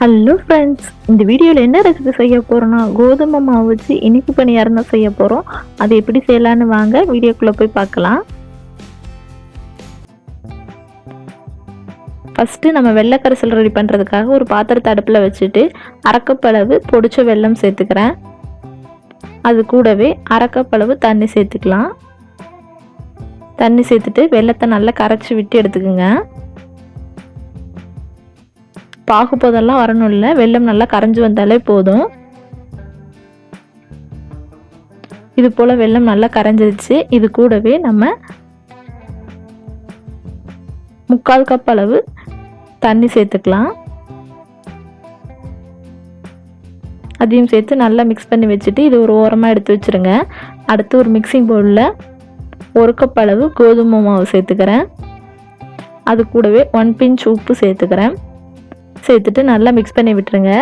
Hello friends இந்த வீடியோவில் என்ன ரெசிபி செய்ய போகிறோன்னா கோதுமை மாவு வச்சு இனிப்பு பணியாரம் தான் செய்ய போகிறோம் அது எப்படி செய்யலான்னு வாங்க வீடியோக்குள்ளே போய் பார்க்கலாம். ஃபஸ்ட்டு நம்ம வெள்ளைக்கரைசல் ரெடி பண்ணுறதுக்காக ஒரு பாத்திரத்தை அடுப்பில் வச்சுட்டு அரைக்கப்பளவு பொடிச்ச வெல்லம் சேர்த்துக்கிறேன். அது கூடவே அரைக்கப்பளவு தண்ணி சேர்த்துக்கலாம். தண்ணி சேர்த்துட்டு வெள்ளத்தை நல்லா கரைச்சி விட்டு எடுத்துக்கோங்க. பாகுபதெல்லாம் வரணும் இல்லை வெள்ளம் நல்லா கரைஞ்சி வந்தாலே போதும். இது போல் வெள்ளம் நல்லா கரைஞ்சிருச்சு. இது கூடவே நம்ம முக்கால் கப் அளவு தண்ணி சேர்த்துக்கலாம். அதையும் சேர்த்து நல்லா மிக்ஸ் பண்ணி வச்சுட்டு இது ஒரு ஓரமாக எடுத்து வச்சுருங்க. அடுத்து ஒரு மிக்சிங் பவுலில் ஒரு கப் அளவு கோதுமை மாவு சேர்த்துக்கிறேன். அது கூடவே ஒன் பிஞ்ச் உப்பு சேர்த்துக்கிறேன். சேர்த்துட்டு நல்லா மிக்ஸ் பண்ணி விட்டுருங்க.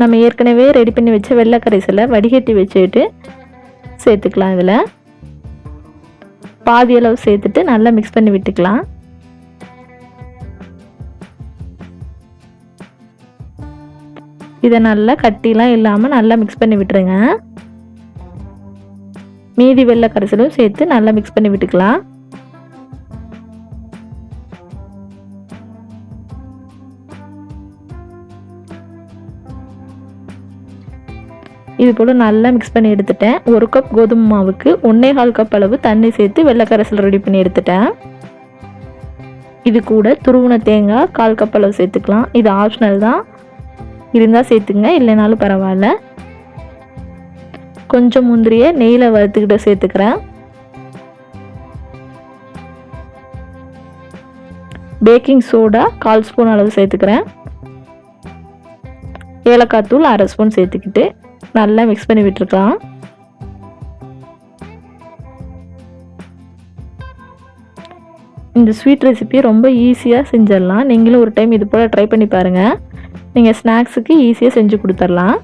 நம்ம ஏற்கனவே ரெடி பண்ணி வச்ச வெள்ளை கரைசலை வடிகட்டி வச்சுட்டு சேர்த்துக்கலாம் இதில். பாதி அளவு சேர்த்துட்டு நல்லா மிக்ஸ் பண்ணி விட்டுக்கலாம். இதை நல்லா கட்டிலாம் இல்லாமல் நல்லா மிக்ஸ் பண்ணி விட்டுருங்க. மீதி வெள்ளை கரைசலும் சேர்த்து நல்லா மிக்ஸ் பண்ணி விட்டுக்கலாம். இது போல் நல்லா மிக்ஸ் பண்ணி எடுத்துட்டேன். ஒரு கப் கோதுமை மாவுக்கு ஒன்றே கால் கப் அளவு தண்ணி சேர்த்து வெள்ளைக்கரைசல் ரெடி பண்ணி எடுத்துட்டேன். இது கூட துருவன தேங்காய் கால் கப் அளவு சேர்த்துக்கலாம். இது ஆப்ஷனல் தான். இருந்தால் சேர்த்துங்க இல்லைனாலும் பரவாயில்ல. கொஞ்சம் முந்திரியை நெய்யில் வறுத்துக்கிட்டு சேர்த்துக்கிறேன். பேக்கிங் சோடா கால் ஸ்பூன் அளவு சேர்த்துக்கிறேன். ஏலக்காய் தூள் அரை ஸ்பூன் சேர்த்துக்கிட்டு நல்லா மிக்ஸ் பண்ணி விட்டுருக்கலாம். இந்த ஸ்வீட் ரெசிபி ரொம்ப ஈஸியாக செஞ்சிடலாம். நீங்களும் ஒரு டைம் இது போல் ட்ரை பண்ணி பாருங்கள் நீங்கள் ஸ்நாக்ஸுக்கு ஈஸியாக செஞ்சு கொடுத்துர்லாம்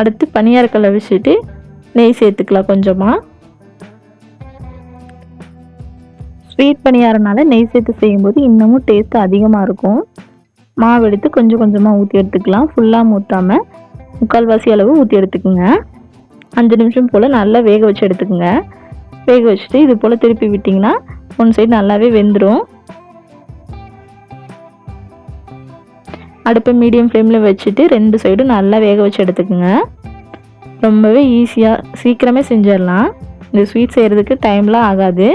அடுத்து பனியாரக்கல்லை வச்சுட்டு நெய் சேர்த்துக்கலாம் கொஞ்சமாக ஸ்வீட் பணியாரனால நெய் சேர்த்து செய்யும்போது இன்னமும் டேஸ்ட் அதிகமாக இருக்கும். மாவு எடுத்து கொஞ்சம் கொஞ்சமாக ஊற்றி எடுத்துக்கலாம். ஃபுல்லாக ஊற்றாமல் முக்கால்வாசி அளவு ஊற்றி எடுத்துக்கோங்க. அஞ்சு நிமிஷம் போல் நல்லா வேக வச்சு எடுத்துக்கோங்க. வேக வச்சுட்டு இது போல் திருப்பி விட்டிங்கன்னா ஒன் சைடு நல்லாவே வெந்துடும் அடுப்பை மீடியம் ஃப்ளேமில் வச்சுட்டு ரெண்டு சைடும் நல்லா வேக வச்சு எடுத்துக்கோங்க. ரொம்பவே ஈஸியாக சீக்கிரமே செஞ்சிடலாம். இந்த ஸ்வீட் செய்கிறதுக்கு டைம்லாம் ஆகாது.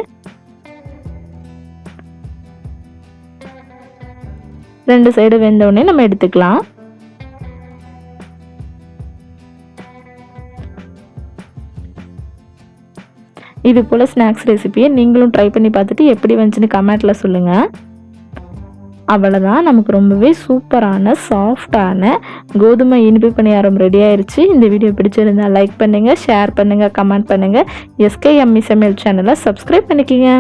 ரெண்டு சைடு வெந்தவுடனே நம்ம எடுத்துக்கலாம். இது போல் ஸ்நாக்ஸ் ரெசிபியை நீங்களும் ட்ரை பண்ணி பார்த்துட்டு எப்படி வந்துச்சுன்னு கமெண்ட்டில் சொல்லுங்கள் அவ்வளோதான் நமக்கு ரொம்பவே சூப்பரான சாஃப்டான கோதுமை இனிப்பு பணியாரம் ரெடி ஆயிடுச்சு இந்த வீடியோ பிடிச்சிருந்தா லைக் பண்ணுங்கள் ஷேர் பண்ணுங்கள் கமெண்ட் பண்ணுங்கள் எஸ்கேஎம்மி சமையல் சேனலை சப்ஸ்கிரைப் பண்ணிக்கிங்க.